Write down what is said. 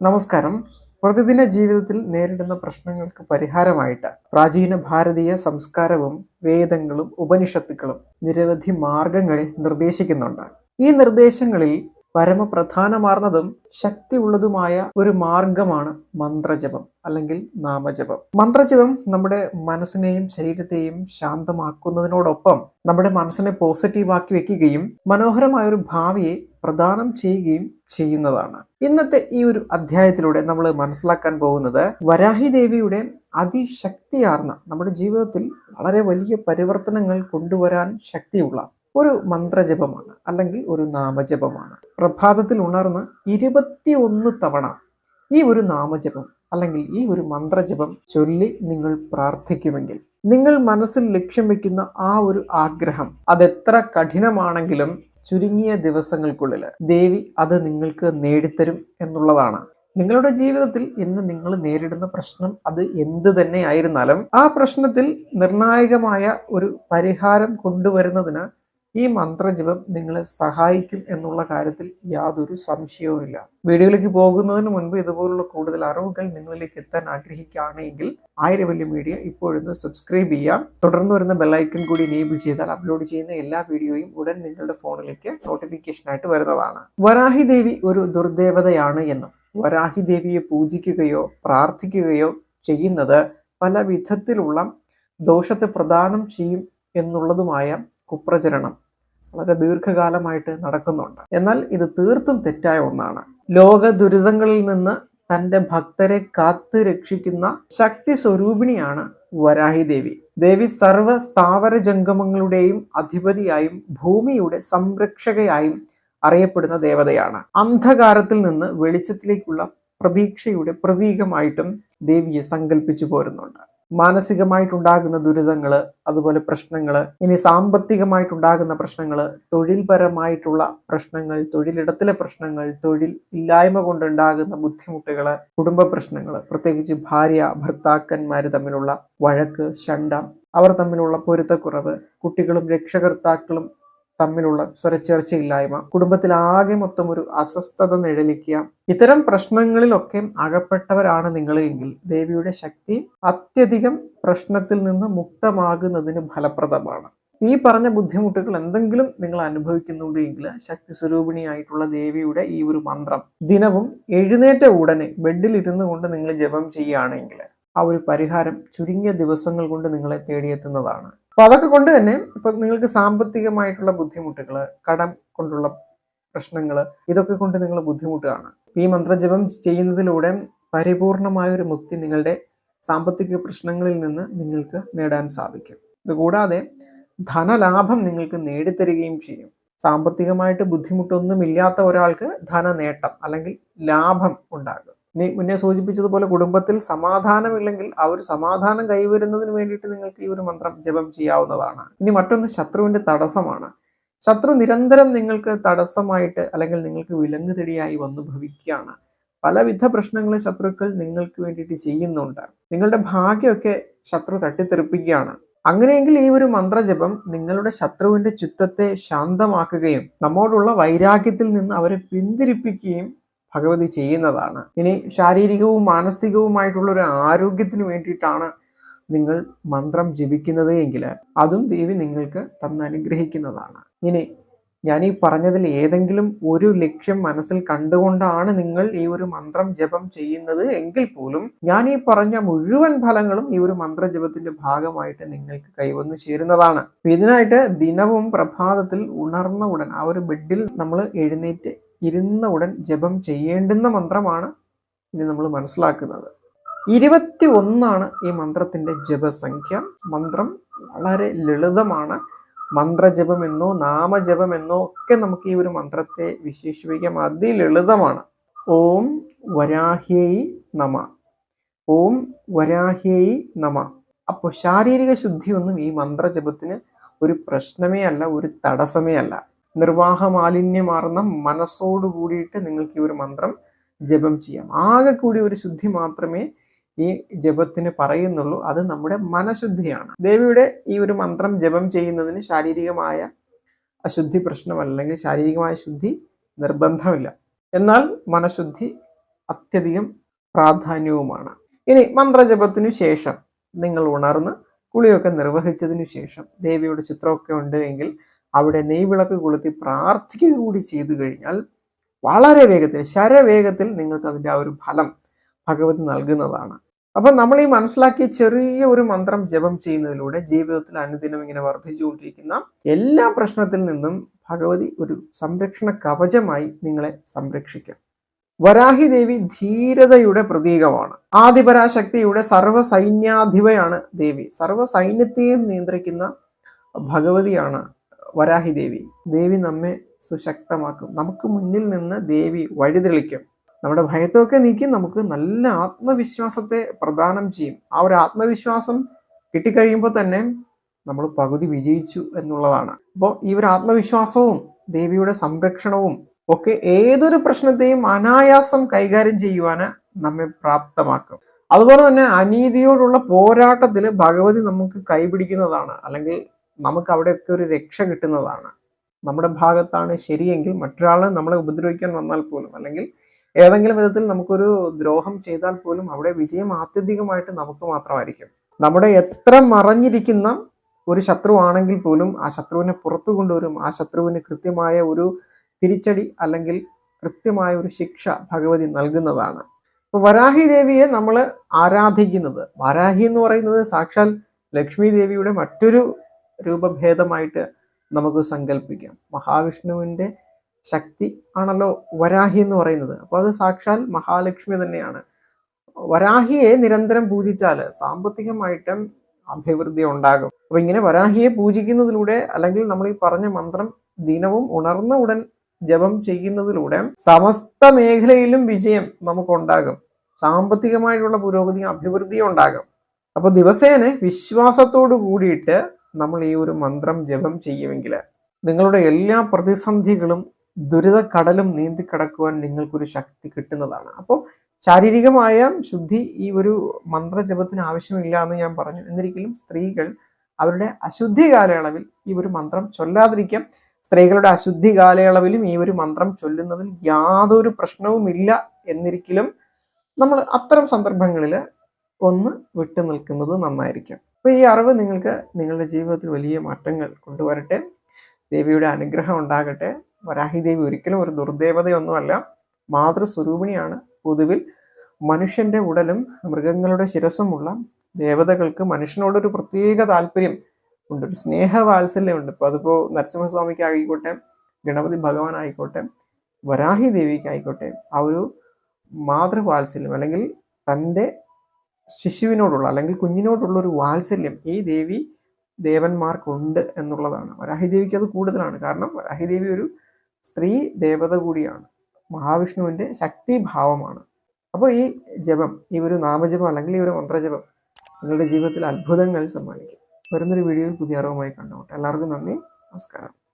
നമസ്കാരം. പ്രതിദിന ജീവിതത്തിൽ നേരിടുന്ന പ്രശ്നങ്ങൾക്ക് പരിഹാരമായിട്ട് പ്രാചീന ഭാരതീയ സംസ്കാരവും വേദങ്ങളും ഉപനിഷത്തുക്കളും നിരവധി മാർഗങ്ങൾ നിർദ്ദേശിക്കുന്നുണ്ട്. ഈ നിർദ്ദേശങ്ങളിൽ പരമപ്രധാനമാർന്നതും ശക്തിയുള്ളതുമായ ഒരു മാർഗമാണ് മന്ത്രജപം അല്ലെങ്കിൽ നാമജപം. മന്ത്രജപം നമ്മുടെ മനസ്സിനെയും ശരീരത്തെയും ശാന്തമാക്കുന്നതിനോടൊപ്പം നമ്മുടെ മനസ്സിനെ പോസിറ്റീവാക്കി വെക്കുകയും മനോഹരമായ ഒരു ഭാവിയെ പ്രദാനം ചെയ്യുകയും ചെയ്യുന്നതാണ്. ഇന്നത്തെ ഈ ഒരു അധ്യായത്തിലൂടെ നമ്മൾ മനസ്സിലാക്കാൻ പോകുന്നത് വരാഹി ദേവിയുടെ അതിശക്തിയാർന്ന നമ്മുടെ ജീവിതത്തിൽ വളരെ വലിയ പരിവർത്തനങ്ങൾ കൊണ്ടുവരാൻ ശക്തിയുള്ള ഒരു മന്ത്രജപമാണ് അല്ലെങ്കിൽ ഒരു നാമജപമാണ്. പ്രഭാതത്തിൽ ഉണർന്ന് ഇരുപത്തിയൊന്ന് തവണ ഈ ഒരു നാമജപം അല്ലെങ്കിൽ ഈ ഒരു മന്ത്രജപം ചൊല്ലി നിങ്ങൾ പ്രാർത്ഥിക്കുമെങ്കിൽ നിങ്ങൾ മനസ്സിൽ ലക്ഷ്യം വെക്കുന്ന ആ ഒരു ആഗ്രഹം അതെത്ര കഠിനമാണെങ്കിലും ചുരുങ്ങിയ ദിവസങ്ങൾക്കുള്ളിൽ ദേവി അത് നിങ്ങൾക്ക് നേടിത്തരും എന്നുള്ളതാണ്. നിങ്ങളുടെ ജീവിതത്തിൽ ഇന്ന് നിങ്ങൾ നേരിടുന്ന പ്രശ്നം അത് എന്ത് തന്നെ ആയിരുന്നാലും ആ പ്രശ്നത്തിൽ നിർണായകമായ ഒരു പരിഹാരം കൊണ്ടുവരുന്നതിന് ഈ മന്ത്രജപം നിങ്ങളെ സഹായിക്കും എന്നുള്ള കാര്യത്തിൽ യാതൊരു സംശയവുമില്ല വീഡിയോയിലേക്ക് പോകുന്നതിന് മുൻപ് ഇതുപോലുള്ള കൂടുതൽ അറിവുകൾ നിങ്ങളിലേക്ക് എത്താൻ ആഗ്രഹിക്കുകയാണെങ്കിൽ ആയിരവല്യ മീഡിയ ഇപ്പോഴൊന്ന് സബ്സ്ക്രൈബ് ചെയ്യാം. തുടർന്ന് വരുന്ന ബെല്ലൈക്കൺ കൂടി എനേബിൾ ചെയ്താൽ അപ്ലോഡ് ചെയ്യുന്ന എല്ലാ വീഡിയോയും ഉടൻ നിങ്ങളുടെ ഫോണിലേക്ക് നോട്ടിഫിക്കേഷനായിട്ട് വരുന്നതാണ്. വരാഹി ദേവി ഒരു ദുർദേവതയാണ് എന്നും വരാഹി ദേവിയെ പൂജിക്കുകയോ പ്രാർത്ഥിക്കുകയോ ചെയ്യുന്നത് പല വിധത്തിലുള്ള ദോഷത്തെ പ്രദാനം ചെയ്യും എന്നുള്ളതുമായ കുപ്രചരണം. വളരെ ദീർഘകാലമായിട്ട് നടക്കുന്നുണ്ട്. എന്നാൽ ഇത് തീർത്തും തെറ്റായ ഒന്നാണ്. ലോക ദുരിതങ്ങളിൽ നിന്ന് തന്റെ ഭക്തരെ കാത്ത് രക്ഷിക്കുന്ന ശക്തി സ്വരൂപിണിയാണ് വരാഹി ദേവി. ദേവി സർവ സ്ഥാവര ജംഗമങ്ങളുടെയും അധിപതിയായും ഭൂമിയുടെ സംരക്ഷകയായും അറിയപ്പെടുന്ന ദേവതയാണ്. അന്ധകാരത്തിൽ നിന്ന് വെളിച്ചത്തിലേക്കുള്ള പ്രതീക്ഷയുടെ പ്രതീകമായിട്ടും ദേവിയെ സങ്കല്പിച്ചു പോരുന്നുണ്ട്. മാനസികമായിട്ടുണ്ടാകുന്ന ദുരിതങ്ങൾ അതുപോലെ പ്രശ്നങ്ങൾ ഇനി സാമ്പത്തികമായിട്ടുണ്ടാകുന്ന പ്രശ്നങ്ങൾ തൊഴിൽപരമായിട്ടുള്ള പ്രശ്നങ്ങൾ തൊഴിലിടത്തിലെ പ്രശ്നങ്ങൾ തൊഴിൽ ഇല്ലായ്മ കൊണ്ടുണ്ടാകുന്ന ബുദ്ധിമുട്ടുകൾ കുടുംബ പ്രശ്നങ്ങൾ പ്രത്യേകിച്ച് ഭാര്യ ഭർത്താക്കന്മാർ തമ്മിലുള്ള വഴക്ക് ശണ്ടം അവർ തമ്മിലുള്ള പൊരുത്തക്കുറവ് കുട്ടികളും രക്ഷകർത്താക്കളും തമ്മിലുള്ള സ്വരച്ചേർച്ചയില്ലായ്മ കുടുംബത്തിൽ ആകെ മൊത്തം ഒരു അസ്വസ്ഥത നിഴലിക്കുക. ഇത്തരം പ്രശ്നങ്ങളിലൊക്കെ അകപ്പെട്ടവരാണ് നിങ്ങൾ എങ്കിൽ ദേവിയുടെ ശക്തി അത്യധികം പ്രശ്നത്തിൽ നിന്ന് മുക്തമാകുന്നതിന് ഫലപ്രദമാണ്. ഈ പറഞ്ഞ ബുദ്ധിമുട്ടുകൾ എന്തെങ്കിലും നിങ്ങൾ അനുഭവിക്കുന്നുണ്ട് എങ്കിൽ ശക്തി സ്വരൂപിണിയായിട്ടുള്ള ദേവിയുടെ ഈ ഒരു മന്ത്രം ദിനവും എഴുന്നേറ്റ ഉടനെ ബെഡിൽ ഇരുന്നു കൊണ്ട് നിങ്ങൾ ജപം ചെയ്യുകയാണെങ്കിൽ ആ ഒരു പരിഹാരം ചുരുങ്ങിയ ദിവസങ്ങൾ കൊണ്ട് നിങ്ങളെ തേടിയെത്തുന്നതാണ്. അപ്പൊ അതൊക്കെ കൊണ്ട് തന്നെ ഇപ്പൊ നിങ്ങൾക്ക് സാമ്പത്തികമായിട്ടുള്ള ബുദ്ധിമുട്ടുകൾ കടം കൊണ്ടുള്ള പ്രശ്നങ്ങൾ ഇതൊക്കെ കൊണ്ട് നിങ്ങൾ ബുദ്ധിമുട്ടുകയാണ്. ഈ മന്ത്രജപം ചെയ്യുന്നതിലൂടെ പരിപൂർണമായ ഒരു മുക്തി നിങ്ങളുടെ സാമ്പത്തിക പ്രശ്നങ്ങളിൽ നിന്ന് നിങ്ങൾക്ക് നേടാൻ സാധിക്കും. ഇതുകൂടാതെ ധനലാഭം നിങ്ങൾക്ക് നേടിത്തരികയും ചെയ്യും. സാമ്പത്തികമായിട്ട് ബുദ്ധിമുട്ടൊന്നുമില്ലാത്ത ഒരാൾക്ക് ധനനേട്ടം അല്ലെങ്കിൽ ലാഭം ഉണ്ടാകും. ഇനി മുന്നേ സൂചിപ്പിച്ചതുപോലെ കുടുംബത്തിൽ സമാധാനമില്ലെങ്കിൽ ആ ഒരു സമാധാനം കൈവരുന്നതിന് വേണ്ടിയിട്ട് നിങ്ങൾക്ക് ഈ ഒരു മന്ത്രം ജപം ചെയ്യാവുന്നതാണ്. ഇനി മറ്റൊന്ന് ശത്രുവിന്റെ തടസ്സമാണ്. ശത്രു നിരന്തരം നിങ്ങൾക്ക് തടസ്സമായിട്ട് അല്ലെങ്കിൽ നിങ്ങൾക്ക് വിലങ്ങുതെടിയായി വന്നു ഭവിക്കുകയാണ്. പലവിധ പ്രശ്നങ്ങൾ ശത്രുക്കൾ നിങ്ങൾക്ക് വേണ്ടിയിട്ട് ചെയ്യുന്നുണ്ട്. നിങ്ങളുടെ ഭാഗ്യമൊക്കെ ശത്രു തട്ടിത്തെറിപ്പിക്കുകയാണ്. അങ്ങനെയെങ്കിൽ ഈ ഒരു മന്ത്രജപം നിങ്ങളുടെ ശത്രുവിന്റെ ചിത്തത്തെ ശാന്തമാക്കുകയും നമ്മോടുള്ള വൈരാഗ്യത്തിൽ നിന്ന് അവരെ പിന്തിരിപ്പിക്കുകയും ഭഗവതി ചെയ്യുന്നതാണ്. ഇനി ശാരീരികവും മാനസികവുമായിട്ടുള്ള ഒരു ആരോഗ്യത്തിന് വേണ്ടിയിട്ടാണ് നിങ്ങൾ മന്ത്രം ജപിക്കുന്നത് എങ്കിൽ അതും ദേവി നിങ്ങൾക്ക് തന്നനുഗ്രഹിക്കുന്നതാണ് ഇനി ഞാൻ ഈ പറഞ്ഞതിൽ ഏതെങ്കിലും ഒരു ലക്ഷ്യം മനസ്സിൽ കണ്ടുകൊണ്ടാണ് നിങ്ങൾ ഈ ഒരു മന്ത്രം ജപം ചെയ്യുന്നത് എങ്കിൽ പോലും ഞാൻ ഈ പറഞ്ഞ മുഴുവൻ ഫലങ്ങളും ഈ ഒരു മന്ത്രജപത്തിന്റെ ഭാഗമായിട്ട് നിങ്ങൾക്ക് കൈവന്നു ചേരുന്നതാണ്. ഇതിനായിട്ട് ദിനവും പ്രഭാതത്തിൽ ഉണർന്ന ഉടൻ ആ ഒരു ബെഡിൽ നമ്മൾ എഴുന്നേറ്റ് ഇരുന്ന ഉടൻ ജപം ചെയ്യേണ്ടുന്ന മന്ത്രമാണ് ഇനി നമ്മൾ മനസ്സിലാക്കുന്നത്. ഇരുപത്തി ഒന്നാണ് ഈ മന്ത്രത്തിന്റെ ജപസംഖ്യ. മന്ത്രം വളരെ ലളിതമാണ്. മന്ത്രജപമെന്നോ നാമജപമെന്നോ ഒക്കെ നമുക്ക് ഈ ഒരു മന്ത്രത്തെ വിശേഷിപ്പിക്കാം. അതിലളിതമാണ്. ഓം വരാഹ്യേയി നമ. ഓം വരാഹ്യേയി നമ. അപ്പോൾ ശാരീരിക ശുദ്ധിയൊന്നും ഈ മന്ത്രജപത്തിന് ഒരു പ്രശ്നമേ അല്ല ഒരു തടസ്സമേ അല്ല. നിർവാഹ മാലിന്യമാർന്ന മനസ്സോട് കൂടിയിട്ട് നിങ്ങൾക്ക് ഈ ഒരു മന്ത്രം ജപം ചെയ്യാം. ആകെ കൂടി ഒരു ശുദ്ധി മാത്രമേ ഈ ജപത്തിന് പറയുന്നുള്ളൂ. അത് നമ്മുടെ മനഃശുദ്ധിയാണ്. ദേവിയുടെ ഈ ഒരു മന്ത്രം ജപം ചെയ്യുന്നതിന് ശാരീരികമായ അശുദ്ധി പ്രശ്നമല്ലെങ്കിൽ ശാരീരികമായ ശുദ്ധി നിർബന്ധമില്ല. എന്നാൽ മനഃശുദ്ധി അത്യധികം പ്രാധാന്യവുമാണ്. ഇനി മന്ത്രജപത്തിനു ശേഷം നിങ്ങൾ ഉണർന്ന് കുളിയൊക്കെ നിർവഹിച്ചതിനു ശേഷം ദേവിയുടെ ചിത്രമൊക്കെ ഉണ്ട് എങ്കിൽ അവിടെ നെയ്വിളക്ക് കൊളുത്തി പ്രാർത്ഥിക്കുക കൂടി ചെയ്തു കഴിഞ്ഞാൽ വളരെ വേഗത്തിൽ ശരവേഗത്തിൽ നിങ്ങൾക്ക് അതിന്റെ ആ ഒരു ഫലം ഭഗവതി നൽകുന്നതാണ്. അപ്പം നമ്മൾ ഈ മനസ്സിലാക്കിയ ചെറിയ ഒരു മന്ത്രം ജപം ചെയ്യുന്നതിലൂടെ ജീവിതത്തിൽ അനുദിനം ഇങ്ങനെ വർദ്ധിച്ചുകൊണ്ടിരിക്കുന്ന എല്ലാ പ്രശ്നത്തിൽ നിന്നും ഭഗവതി ഒരു സംരക്ഷണ കവചമായി നിങ്ങളെ സംരക്ഷിക്കും. വരാഹി ദേവി ധീരതയുടെ പ്രതീകമാണ്. ആദിപരാശക്തിയുടെ സർവ സൈന്യാധിപയാണ് ദേവി. സർവ സൈന്യത്തെയും നിയന്ത്രിക്കുന്ന ഭഗവതിയാണ് വരാഹി ദേവി ദേവി നമ്മെ സുശക്തമാക്കും. നമുക്ക് മുന്നിൽ നിന്ന് ദേവി വഴിതെളിക്കും. നമ്മുടെ ഭയത്തൊക്കെ നീക്കി. നമുക്ക് നല്ല ആത്മവിശ്വാസത്തെ പ്രദാനം ചെയ്യും. ആ ഒരു ആത്മവിശ്വാസം കിട്ടിക്കഴിയുമ്പോൾ തന്നെ നമ്മൾ പകുതി വിജയിച്ചു എന്നുള്ളതാണ്. അപ്പോൾ ഈ ഒരു ആത്മവിശ്വാസവും ദേവിയുടെ സംരക്ഷണവും ഒക്കെ ഏതൊരു പ്രശ്നത്തെയും അനായാസം കൈകാര്യം ചെയ്യുവാന് നമ്മെ പ്രാപ്തമാക്കും. അതുപോലെ തന്നെ അനീതിയോടുള്ള പോരാട്ടത്തിൽ ഭഗവതി നമുക്ക് കൈപിടിക്കുന്നതാണ്. അല്ലെങ്കിൽ നമുക്ക് അവിടെയൊക്കെ ഒരു രക്ഷ കിട്ടുന്നതാണ്. നമ്മുടെ ഭാഗത്താണ് ശരിയെങ്കിൽ മറ്റൊരാൾ നമ്മളെ ഉപദ്രവിക്കാൻ വന്നാൽ പോലും അല്ലെങ്കിൽ ഏതെങ്കിലും വിധത്തിൽ നമുക്കൊരു ദ്രോഹം ചെയ്താൽ പോലും അവിടെ വിജയം ആത്യന്തികമായിട്ട് നമുക്ക് മാത്രമായിരിക്കും. നമ്മുടെ എത്ര മറഞ്ഞിരിക്കുന്ന ഒരു ശത്രു ആണെങ്കിൽ പോലും ആ ശത്രുവിനെ പുറത്തു കൊണ്ടുവരും. ആ ശത്രുവിന് കൃത്യമായ ഒരു തിരിച്ചടി അല്ലെങ്കിൽ കൃത്യമായ ഒരു ശിക്ഷ ഭഗവതി നൽകുന്നതാണ്. ഇപ്പൊ വരാഹി ദേവിയെ നമ്മൾ ആരാധിക്കുന്നത്? വരാഹി എന്ന് പറയുന്നത് സാക്ഷാൽ ലക്ഷ്മി ദേവിയുടെ മറ്റൊരു രൂപഭേദമായിട്ട് നമുക്ക് സങ്കല്പിക്കാം മഹാവിഷ്ണുവിന്റെ ശക്തി ആണല്ലോ വരാഹി എന്ന് പറയുന്നത്. അപ്പോൾ അത് സാക്ഷാൽ മഹാലക്ഷ്മി തന്നെയാണ്. വരാഹിയെ നിരന്തരം പൂജിച്ചാൽ സാമ്പത്തികമായിട്ടും അഭിവൃദ്ധി ഉണ്ടാകും. അപ്പോൾ ഇങ്ങനെ വരാഹിയെ പൂജിക്കുന്നതിലൂടെ അല്ലെങ്കിൽ നമ്മൾ ഈ പറഞ്ഞ മന്ത്രം ദിനവും ഉണർന്ന ഉടൻ ജപം ചെയ്യുന്നതിലൂടെ സമസ്ത മേഖലയിലും വിജയം നമുക്കുണ്ടാകും. സാമ്പത്തികമായിട്ടുള്ള പുരോഗതി അഭിവൃദ്ധിയും ഉണ്ടാകും. അപ്പോൾ ദിവസേന വിശ്വാസത്തോടു കൂടിയിട്ട് നമ്മൾ ഈ ഒരു മന്ത്രം ജപം ചെയ്യുമെങ്കിൽ നിങ്ങളുടെ എല്ലാ പ്രതിസന്ധികളും ദുരിത കടലും നീന്തി കടക്കുവാൻ നിങ്ങൾക്കൊരു ശക്തി കിട്ടുന്നതാണ്. അപ്പോൾ ശാരീരികമായ ശുദ്ധി ഈ ഒരു മന്ത്രജപത്തിന് ആവശ്യമില്ല എന്ന് ഞാൻ പറഞ്ഞു. എന്നിരിക്കലും സ്ത്രീകൾ അവരുടെ അശുദ്ധി കാലയളവിൽ ഈ ഒരു മന്ത്രം ചൊല്ലാതിരിക്കാം. സ്ത്രീകളുടെ അശുദ്ധി കാലയളവിലും ഈ ഒരു മന്ത്രം ചൊല്ലുന്നതിൽ യാതൊരു പ്രശ്നവുമില്ല എന്നിരിക്കലും നമ്മൾ അത്തരം സന്ദർഭങ്ങളിൽ ഒന്ന് വിട്ടു നിൽക്കുന്നത് നന്നായിരിക്കും. അപ്പോൾ ഈ അറിവ് നിങ്ങൾക്ക് നിങ്ങളുടെ ജീവിതത്തിൽ വലിയ മാറ്റങ്ങൾ കൊണ്ടുവരട്ടെ. ദേവിയുടെ അനുഗ്രഹം ഉണ്ടാകട്ടെ. വരാഹി ദേവി ഒരിക്കലും ഒരു ദുർദേവതയൊന്നുമല്ല. മാതൃസ്വരൂപിണിയാണ്. പൊതുവിൽ മനുഷ്യന്റെ ഉടലും മൃഗങ്ങളുടെ ശിരസുമുള്ള ദേവതകൾക്ക് മനുഷ്യനോടൊരു പ്രത്യേക താല്പര്യം ഉണ്ട്. ഒരു സ്നേഹവാത്സല്യമുണ്ട്. ഇപ്പോൾ അതിപ്പോൾ നരസിംഹസ്വാമിക്ക് ആയിക്കോട്ടെ ഗണപതി ഭഗവാൻ ആയിക്കോട്ടെ വരാഹി ദേവിക്ക് ആയിക്കോട്ടെ ആ ഒരു മാതൃവാത്സല്യം അല്ലെങ്കിൽ തന്റെ ശിശുവിനോടുള്ള അല്ലെങ്കിൽ കുഞ്ഞിനോടുള്ള ഒരു വാത്സല്യം ഈ ദേവി ദേവന്മാർക്കുണ്ട് എന്നുള്ളതാണ്. വരാഹി ദേവിക്ക് അത് കൂടുതലാണ്. കാരണം വരാഹി ദേവി ഒരു സ്ത്രീ ദേവത കൂടിയാണ്. മഹാവിഷ്ണുവിന്റെ ശക്തിഭാവമാണ്. അപ്പോൾ ഈ ജപം ഈ ഒരു നാമജപം അല്ലെങ്കിൽ ഈ ഒരു മന്ത്രജപം നിങ്ങളുടെ ജീവിതത്തിൽ അത്ഭുതങ്ങൾ സമ്മാനിക്കും. വരുന്നൊരു വീഡിയോയിൽ പുതിയ അറിവുമായി കണ്ടുപോട്ടെ എല്ലാവർക്കും നന്ദി. നമസ്കാരം.